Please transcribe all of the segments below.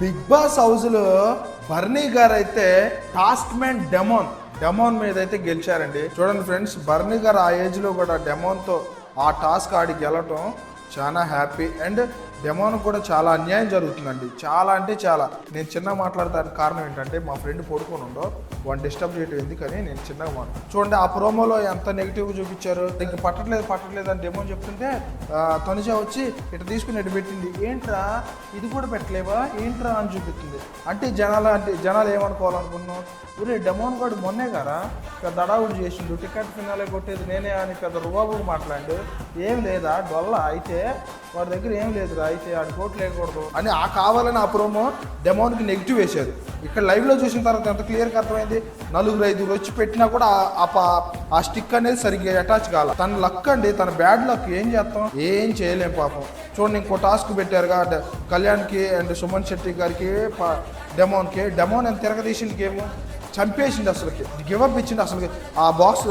Big boss హౌస్లో బర్నీ గారు అయితే టాస్క్ మ్యాన్ డెమోన్ డెమోన్ మీద అయితే గెలిచారండి. చూడండి ఫ్రెండ్స్ బర్నీ గారు ఆ ఏజ్లో కూడా డెమోన్తో ఆ టాస్క్ ఆడి గెలవటం చాలా హ్యాపీ. అండ్ డెమోన్ కూడా చాలా అన్యాయం జరుగుతుందండి. చాలా అంటే చాలా. నేను చిన్నగా మాట్లాడడానికి కారణం ఏంటంటే మా ఫ్రెండ్ పడుకొని ఉండో వాడిని డిస్టర్బ్ చేయటం ఎందుకని నేను చిన్నగా మాట్లాడు చూడండి ఆ ప్రోమోలో ఎంత నెగిటివ్ చూపించారు? ఇంక పట్టట్లేదు పట్టట్లేదు అని డెమోన్ చెప్తుంటే ఆ, తనుజ వచ్చి ఇటు తీసుకుని ఇటు పెట్టింది. ఏంట్రా? ఇది కూడా పెట్టలేవా? ఏంట్రా? అని చూపిస్తుంది. అంటే జనాలు అంటే జనాలు ఏమనుకోవాలనుకున్నాం ఊరే డెమోన్ కూడా మొన్నే కదా? పెద్ద అడావుడు చేసిండు. టికెట్ ఫినాలే కొట్టేది నేనే అని పెద్ద రుబాబు మాట్లాడు ఏం లేదా? డొల్ల అయితే వాడి దగ్గర ఏం లేదు అయితే ఆడి కోట్ లేకూడదు అని ఆ కావాలని ఆ ప్రోమో డెమోన్కి నెగిటివ్ వేశారు. ఇక్కడ లైవ్లో చూసిన తర్వాత ఎంత క్లియర్గా అర్థమైంది? నలుగురు ఐదుగురు వచ్చి పెట్టినా కూడా ఆ- పా- ఆ స్టిక్ అనేది సరిగ్గా అటాచ్ కాల. తన లక్ అండి తన బ్యాడ్ లక్ ఏం చేస్తాం? ఏం చేయలేం పాపం. చూడండి ఇంకో టాస్క్ పెట్టారుగా కళ్యాణ్కి అండ్ సుమన్ శెట్టి గారికి డెమోన్కి డెమోన్ ఎంత తిరగదీసింది గేమ్ చంపేసింది అసలుకి. గివప్ ఇచ్చింది అసలుకి. ఆ బాక్స్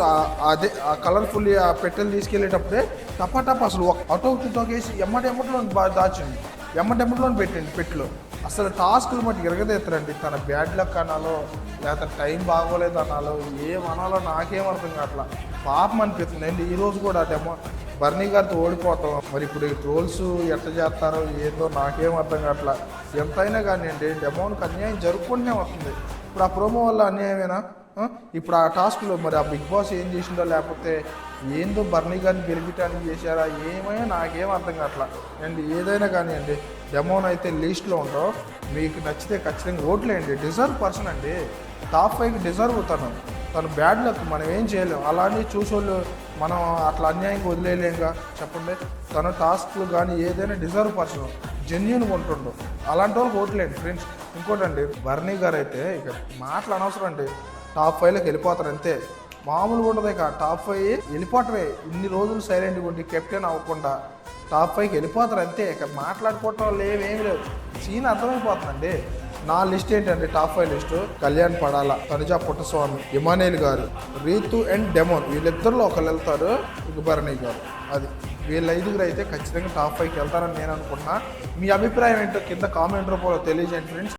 అదే ఆ కలర్ఫుల్ ఆ పెట్టెలు తీసుకెళ్ళేటప్పుడే టపాటప్ అసలు ఒక అటో ఇటో వేసి ఎమ్మటి ఎమ్మటిలో దాచింది ఎమ్మటి ఎమ్మటిలో పెట్టండి పెట్టులో. అసలు టాస్కులు మట్టి ఎరగదెత్తరండి. తన బ్యాడ్ లక్ అనాలో లేకపోతే టైం బాగోలేదు అనాలో ఏం అనాలో నాకేం అర్థం కావట్లా. పాపం అనిపిస్తుంది. అండి ఈ రోజు కూడా డెమో బర్నీ గారితో ఓడిపోతాం. మరి ఇప్పుడు ఈ ట్రోల్స్ ఎట్ట చేస్తారో ఏందో నాకేం అర్థం కావట్లా. ఎంతైనా కానివ్వండి డెమోన్కి అన్యాయం జరుపుకుంటూనే వస్తుంది. ఇప్పుడు ఆ ప్రోమో వల్ల అన్యాయమేనా? ఇప్పుడు ఆ టాస్క్లో మరి ఆ బిగ్ బాస్ ఏం చేసిందో లేకపోతే ఏందో బర్నీ గారిని గెలిపించడానికి చేశారా? ఏమైనా నాకేం అర్థం కావట్లా. అండ్ ఏదైనా కానివ్వండి డెమోన్ అయితే లీస్ట్లో ఉండో మీకు నచ్చితే ఖచ్చితంగా ఓట్లేయండి డిజర్వ్ పర్సన్ అండి. టాప్ ఫైవ్కి డిజర్వ్ తను. తను బ్యాడ్ లక్ మనం ఏం చేయలేం. అలానే చూసోళ్ళు మనం అట్లా అన్యాయంగా వదిలేయలేంగా? చెప్పండి. తన టాస్క్లు కానీ ఏదైనా డిజర్వ్ పర్సన్ జెన్యున్గా ఉంటుండో. అలాంటి వాళ్ళకి ఓట్లేండి ఫ్రెండ్స్ ఇంకోటండి బర్నీ గారు అయితే ఇక మాటలు అనవసరం అండి. టాప్ ఫైవ్లోకి వెళ్ళిపోతారు అంతే. మామూలుగా ఉండదు ఇక. టాప్ ఫైవ్ వెళ్ళిపోవటమే ఇన్ని రోజులు సైలెంట్గా ఉండి కెప్టెన్ అవ్వకుండా టాప్ ఫైవ్కి వెళ్ళిపోతారు అంతే. ఇక మాట్లాడుకోవటం వాళ్ళు ఏమేమి లేవు సీన్ అర్థమైపోతుందండి. నా లిస్ట్ ఏంటంటే top five list? Kalyan Padala Tanuja Puttaswamy Emmanuel గారు రీతు అండ్ డెమోన్. వీళ్ళిద్దరిలో ఒకళ్ళు వెళ్తారు ఇక గారు. అది. వీళ్ళ ఐదుగురు అయితే ఖచ్చితంగా టాప్ ఫైవ్కి వెళ్తారని నేను అనుకున్నా. మీ అభిప్రాయం ఏంటో కింద కామెంట్ రూపంలో తెలియజేయండి ఫ్రెండ్స్.